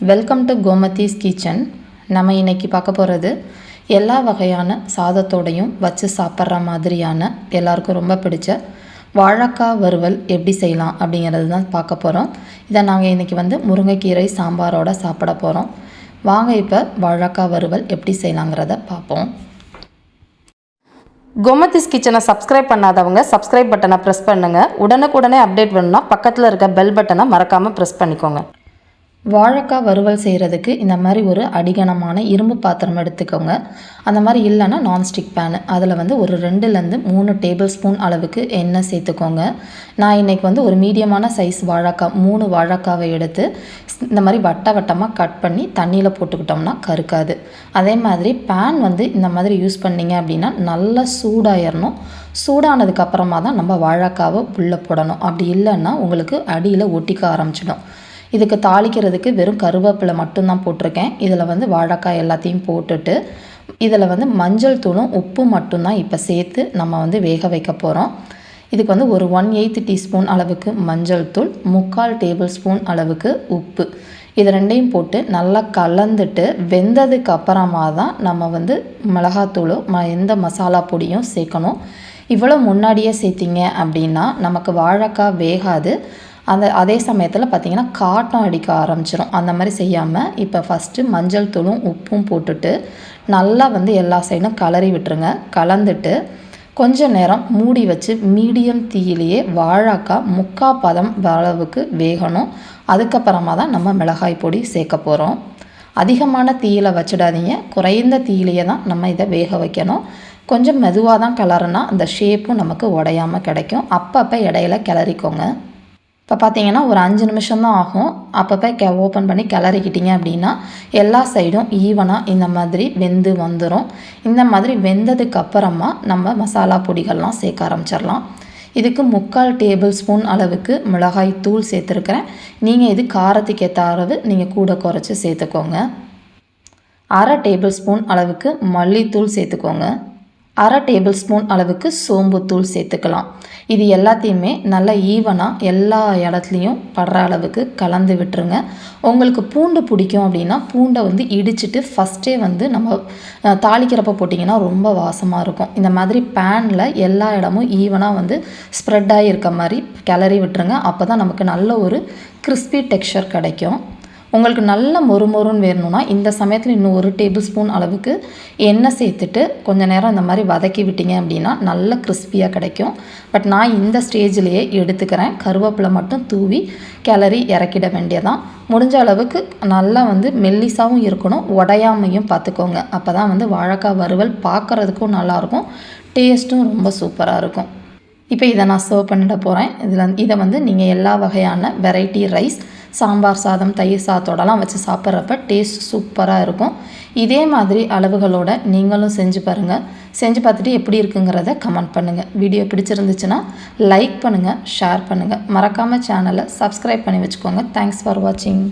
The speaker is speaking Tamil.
வெல்கம் டு கோமதிஸ் கிச்சன் நம்ம இன்னைக்கு பார்க்க போகிறது எல்லா வகையான சாதத்தோடையும் வச்சு சாப்பிட்ற மாதிரியான எல்லாருக்கும் ரொம்ப பிடிச்ச வாழைக்காய் வறுவல் எப்படி செய்யலாம் அப்படிங்கிறது தான் பார்க்க போகிறோம் இதை நாங்கள் இன்றைக்கி வந்து முருங்கைக்கீரை சாம்பாரோட சாப்பிட போகிறோம் வாங்க இப்போ வாழைக்காய் வறுவல் எப்படி செய்யலாங்கிறத பார்ப்போம். கோமதிஸ் கிச்சனை சப்ஸ்கிரைப் பண்ணாதவங்க சப்ஸ்கிரைப் பட்டனை ப்ரெஸ் பண்ணுங்கள் உடனுக்குடனே அப்டேட் வேணும்னா பக்கத்தில் இருக்க பெல் பட்டனை மறக்காமல் ப்ரெஸ் பண்ணிக்கோங்க. வாழைக்காய் வறுவல் செய்கிறதுக்கு இந்த மாதிரி ஒரு அடிகனமான இரும்பு பாத்திரம் எடுத்துக்கோங்க. அந்த மாதிரி இல்லைன்னா நான்ஸ்டிக் பேனு அதில் வந்து ஒரு ரெண்டுலேருந்து மூணு டேபிள் ஸ்பூன் அளவுக்கு எண்ணெய் சேர்த்துக்கோங்க. நான் இன்றைக்கி வந்து ஒரு மீடியமான சைஸ் வாழைக்காய் மூணு வாழைக்காவை எடுத்து இந்த மாதிரி வட்ட வட்டமாக கட் பண்ணி தண்ணியில் போட்டுக்கிட்டோம்னா கருக்காது. அதே மாதிரி பேன் வந்து இந்த மாதிரி யூஸ் பண்ணிங்க அப்படின்னா நல்லா சூடாயிடணும் சூடானதுக்கப்புறமா தான் நம்ம வாழைக்காவை உள்ளே போடணும். அப்படி இல்லைன்னா உங்களுக்கு அடியில் ஒட்டிக்க ஆரம்பிச்சிடும். இதுக்கு தாளிக்கிறதுக்கு வெறும் கருவேப்பிலை மட்டும்தான் போட்டிருக்கேன். இதில் வந்து வாழைக்காய் எல்லாத்தையும் போட்டுட்டு இதில் வந்து மஞ்சள் தூளும் உப்பு மட்டும்தான் இப்போ சேர்த்து நம்ம வந்து வேக வைக்க போகிறோம் இதுக்கு வந்து ஒரு ஒன் எயித் டீஸ்பூன் அளவுக்கு மஞ்சள் தூள் முக்கால் டேபிள் ஸ்பூன் அளவுக்கு உப்பு. இது ரெண்டையும் போட்டு நல்லா கலந்துட்டு வெந்ததுக்கு அப்புறமா தான் நம்ம வந்து மிளகாத்தூளோ ம எந்த மசாலா பொடியும் சேர்க்கணும். இவ்வளோ முன்னாடியே சேர்த்திங்க அப்படின்னா நமக்கு வாழைக்காய் வேகாது. அந்த அதே சமயத்தில் பார்த்திங்கன்னா காட்டம் அடிக்க ஆரம்பிச்சிடும் அந்த மாதிரி செய்யாமல் இப்போ ஃபஸ்ட்டு மஞ்சள் தூளும் உப்பும் போட்டுட்டு நல்லா வந்து எல்லா சைடும் கலரி விட்டுருங்க. கலந்துட்டு கொஞ்ச நேரம் மூடி வச்சு மீடியம் தீயிலேயே வாழாக்காய் முக்கா பதம் அளவுக்கு வேகணும். அதுக்கப்புறமா தான் நம்ம மிளகாய் பொடி சேர்க்க போகிறோம் அதிகமான தீயில் வச்சிடாதீங்க. குறைந்த தீயிலேயே தான் நம்ம இதை வேக வைக்கணும். கொஞ்சம் மெதுவாக தான் கிளறுனா அந்த ஷேப்பும் நமக்கு உடையாமல் கிடைக்கும். அப்பப்போ இடையில கிளறிக்கோங்க. இப்போ பார்த்தீங்கன்னா ஒரு அஞ்சு நிமிஷம் தான் ஆகும். அப்பப்போ கெ ஓப்பன் பண்ணி கிளறிக்கிட்டிங்க அப்படின்னா எல்லா சைடும் ஈவனாக இந்த மாதிரி வெந்து வந்துடும் இந்த மாதிரி வெந்ததுக்கு அப்புறமா நம்ம மசாலா பொடிகள்லாம் சேர்க்க ஆரம்பிச்சிடலாம். இதுக்கு முக்கால் டேபிள் ஸ்பூன் அளவுக்கு மிளகாய் தூள் சேர்த்துருக்குறேன். நீங்கள் இது காரத்துக்கு ஏற்ற அளவு நீங்கள் கூட குறைச்சி சேர்த்துக்கோங்க. அரை டேபிள் ஸ்பூன் அளவுக்கு மல்லித்தூள் சேர்த்துக்கோங்க. அரை டேபிள் ஸ்பூன் அளவுக்கு சோம்புத்தூள் சேர்த்துக்கலாம். இது எல்லாத்தையுமே நல்லா ஈவனாக எல்லா இடத்துலையும் படுற அளவுக்கு கலந்து விட்டுருங்க. உங்களுக்கு பூண்டு பிடிக்கும் அப்படின்னா பூண்டை வந்து இடிச்சிட்டு ஃபஸ்ட்டே வந்து நம்ம தாளிக்கிறப்ப போட்டிங்கன்னா ரொம்ப வாசமாக இருக்கும். இந்த மாதிரி பேனில் எல்லா இடமும் ஈவனாக வந்து ஸ்ப்ரெட்டாகி இருக்க மாதிரி கிளறி விட்டுருங்க. அப்போ தான் நமக்கு நல்ல ஒரு கிறிஸ்பி டெக்ஸ்சர் கிடைக்கும். உங்களுக்கு நல்ல மொறு மொறுன்னு வேணும்னா இந்த சமயத்தில் இன்னும் ஒரு டேபிள் ஸ்பூன் அளவுக்கு எண்ணெய் சேர்த்துட்டு கொஞ்சம் நேரம் இந்த மாதிரி வதக்கி விட்டீங்க அப்படின்னா நல்ல கிறிஸ்பியாக கிடைக்கும். பட் நான் இந்த ஸ்டேஜ்லேயே எடுத்துக்கிறேன். கருவேப்பிலை மட்டும் தூவி கிளறி இறக்கிட வேண்டியதான் முடிஞ்ச அளவுக்கு நல்லா வந்து மெல்லிசாவும் இருக்கணும் உடையாமையும் பார்த்துக்கோங்க. அப்போ தான் வந்து வாழைக்காய் வறுவல் பார்க்குறதுக்கும் நல்லாயிருக்கும் டேஸ்ட்டும் ரொம்ப சூப்பராக இருக்கும். இப்போ இதை நான் சர்வ் பண்ணிட போகிறேன் இதில் இதை வந்து நீங்கள் எல்லா வகையான வெரைட்டி ரைஸ் சாம்பார் சாதம் தயிர் சாதத்தோடலாம் வச்சு சாப்பிட்றப்ப டேஸ்ட் சூப்பராக இருக்கும். இதே மாதிரி அளவுகளோட நீங்களும் செஞ்சு பாருங்கள் செஞ்சு பார்த்துட்டு எப்படி இருக்குங்கிறத கமெண்ட் பண்ணுங்கள் வீடியோ பிடிச்சிருந்துச்சுன்னா லைக் பண்ணுங்கள் ஷேர் பண்ணுங்கள் மறக்காமல் சேனலை சப்ஸ்கிரைப் பண்ணி வச்சுக்கோங்க. தேங்க்ஸ் ஃபார் வாட்சிங்